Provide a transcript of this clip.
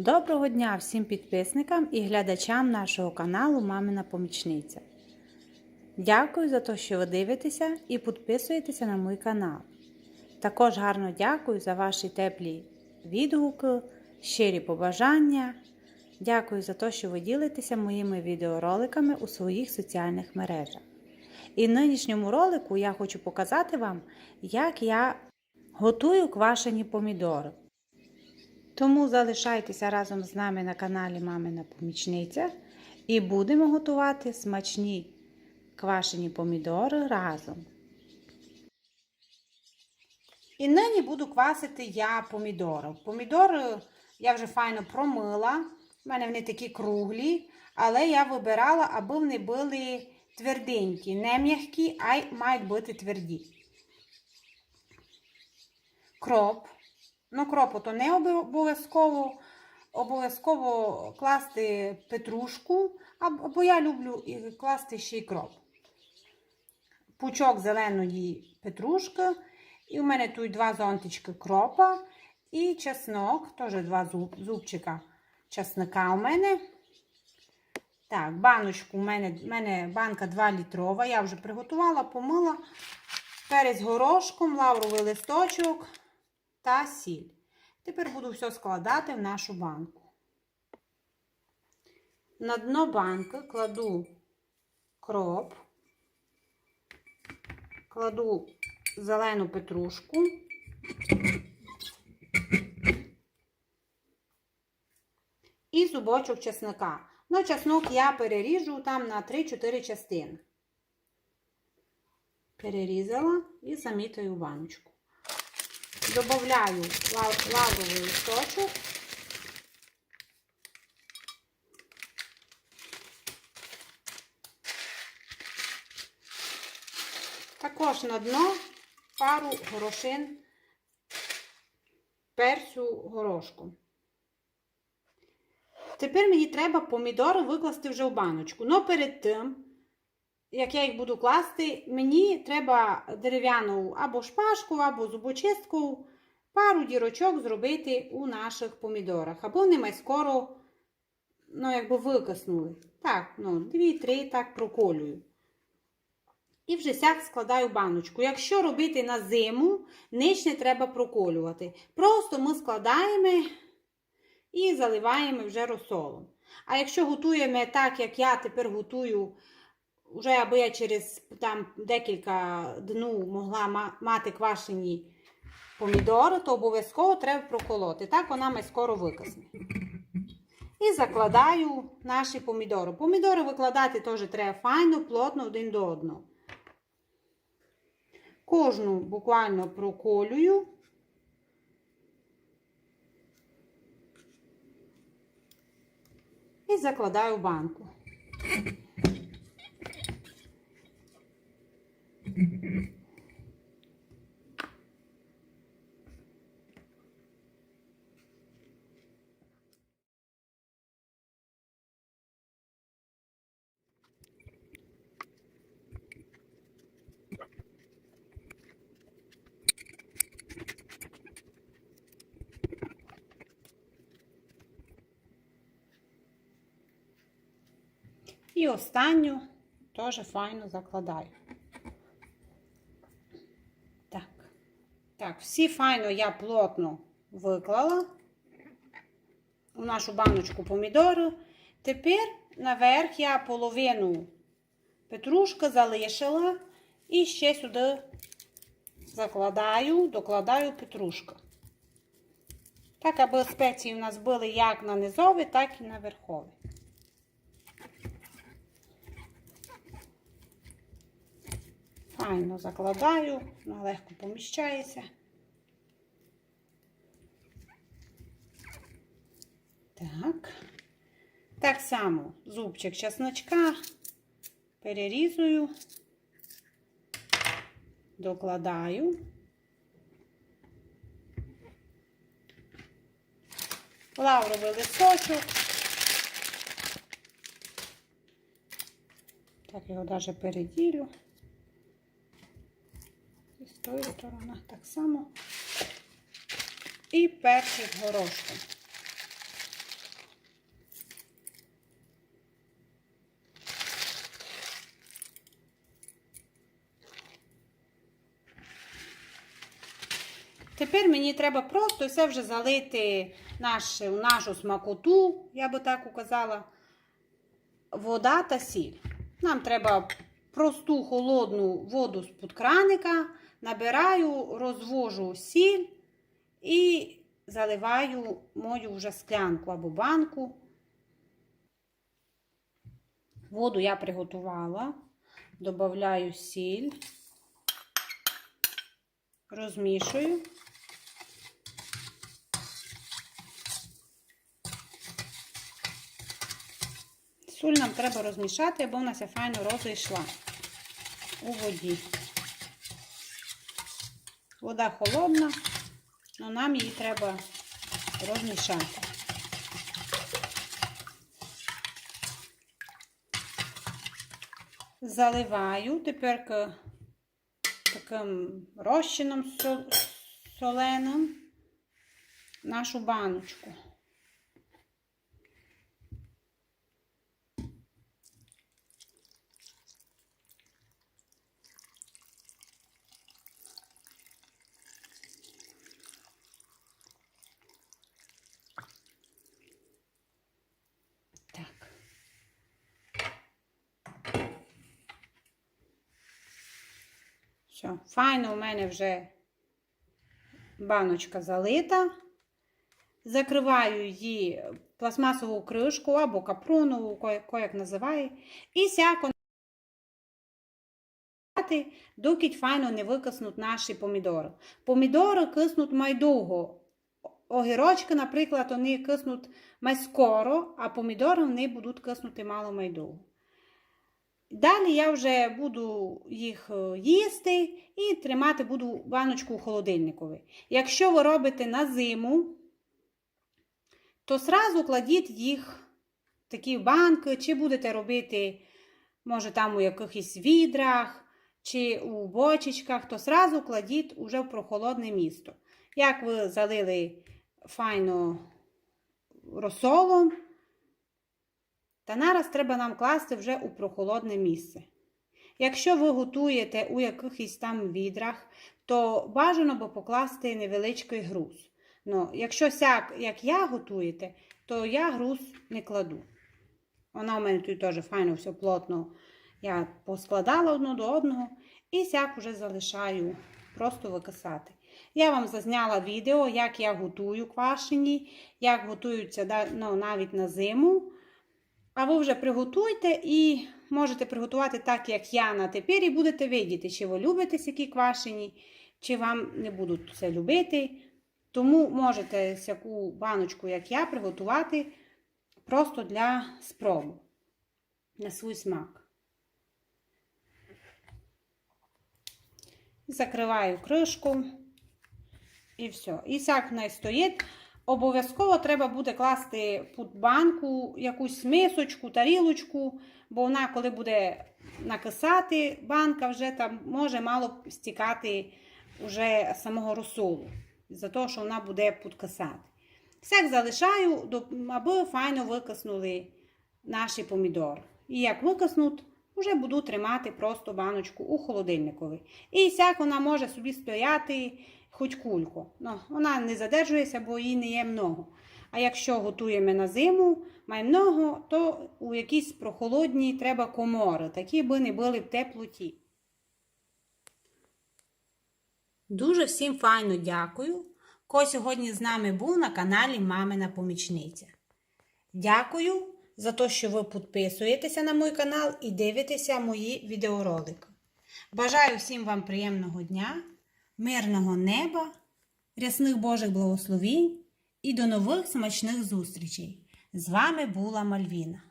Доброго дня всім підписникам і глядачам нашого каналу Мамина Помічниця. Дякую за те, що ви дивитеся і підписуєтеся на мій канал. Також гарно дякую за ваші теплі відгуки, щирі побажання. Дякую за те, що ви ділитеся моїми відеороликами у своїх соціальних мережах. І в нинішньому ролику я хочу показати вам, як я готую квашені помідори. Тому залишайтеся разом з нами на каналі Мамина Помічниця і будемо готувати смачні квашені помідори разом. І нині буду квасити я помідори. Помідори я вже файно промила. У мене вони такі круглі, але я вибирала, аби вони були тверденькі, не м'які, а й мають бути тверді. Кроп. Ну, кропу то не обов'язково обов'язково класти петрушку, або я люблю класти ще й кроп. Пучок зеленої петрушки. І у мене тут два зонтички кропа і чеснок, теж два зуб, зубчика чесника у мене. Так, баночку у мене, у мене банка 2 літрова. Я вже приготувала, помила перець горошком, лавровий листочок та сіль. Тепер буду все складати в нашу банку. На дно банки кладу кроп, кладу зелену петрушку. І зубочок чесника. Ну, чеснок я переріжу там на 3-4 частини. Перерізала і замітаю баночку. Добавляю лавровий листочок. Також на дно пару горошин перцю горошку. Тепер мені треба помідори викласти вже в баночку. Но перед тим, як я їх буду класти, мені треба дерев'яну або шпажку, або зубочистку, пару дірочок зробити у наших помідорах. Або вони скоро ну, якби викиснули. Так, ну, дві-три так проколюю. І вже сяк складаю баночку. Якщо робити на зиму, ніч не треба проколювати. Просто ми складаємо і заливаємо вже розсолом. А якщо готуємо так, як я тепер готую, вже аби я через там, декілька днів могла мати квашені помідори, то обов'язково треба проколоти. Так вона ми скоро викисне. І закладаю наші помідори. Помідори викладати теж треба файно, плотно один до одного. Кожну буквально проколюю. І закладаю в банку. І останню теж файно закладаю. Так. Так, всі файно я плотно виклала у нашу баночку помідори. Тепер наверх я половину петрушки залишила і ще сюди закладаю, докладаю петрушку. Так, аби спеції у нас були як на низові, так і на верхові. Файно закладаю, вона легко поміщається. Так. Так само зубчик чесночка перерізую, докладаю. Лавровий листочок. Так, його навіть переділю тої сторона так само. І перший горошком. Тепер мені треба просто все вже залити наш, нашу смакоту, я би так указала, вода та сіль. Нам треба просту холодну воду з-під краника набираю, розвожу сіль і заливаю мою вже склянку або банку. Воду я приготувала, додаю сіль, розмішую. Суль нам треба розмішати, бо вона файно розійшла у воді. Вода холодна, але нам її треба розмішати. Заливаю тепер таким розчином соленим нашу баночку. Все, файно у мене вже баночка залита. Закриваю її пластмасову кришку або капронову, ко- ко як називає. І сяко доки файно не викиснуть наші помідори. Помідори киснуть майдовго. Огірочки, наприклад, вони киснуть май скоро, а помідори вони будуть киснути мало майдовго. Далі я вже буду їх е, їсти і тримати буду баночку у холодильникові. Якщо ви робите на зиму, то сразу кладіть їх в такі банки, чи будете робити, може, там у якихось відрах, чи у бочечках, то сразу кладіть уже в прохолодне місто. Як ви залили файно розсолом, та нараз треба нам класти вже у прохолодне місце. Якщо ви готуєте у якихось там відрах, то бажано би покласти невеличкий груз. Ну, якщо сяк, як я готуєте, то я груз не кладу. Вона у мене тут теж файно все плотно. Я поскладала одну до одного і сяк уже залишаю просто викисати. Я вам зазняла відео, як я готую квашені, як готуються ну, навіть на зиму. А ви вже приготуйте і можете приготувати так, як я на тепер, і будете видіти, чи ви любите сякі квашені, чи вам не будуть це любити. Тому можете сяку баночку, як я, приготувати просто для спробу на свій смак. Закриваю кришку. І все. І сяк не стоїть. Обов'язково треба буде класти під банку якусь мисочку, тарілочку, бо вона, коли буде накисати, банка вже там може мало стікати вже самого розсолу. За того, що вона буде підкисати. Сяк залишаю, аби файно викиснули наші помідори. І як викиснуть, вже буду тримати просто баночку у холодильникові. І сяк вона може собі стояти хоч кульку. Ну, вона не задержується, бо її не є много. А якщо готуємо на зиму, має много, то у якісь прохолодні треба комори, такі би не були в теплоті. Дуже всім файно дякую, хто сьогодні з нами був на каналі Мамина Помічниця. Дякую за те, що ви підписуєтеся на мій канал і дивитеся мої відеоролики. Бажаю всім вам приємного дня, мирного неба, рясних Божих благословінь і до нових смачних зустрічей. З вами була Мальвіна.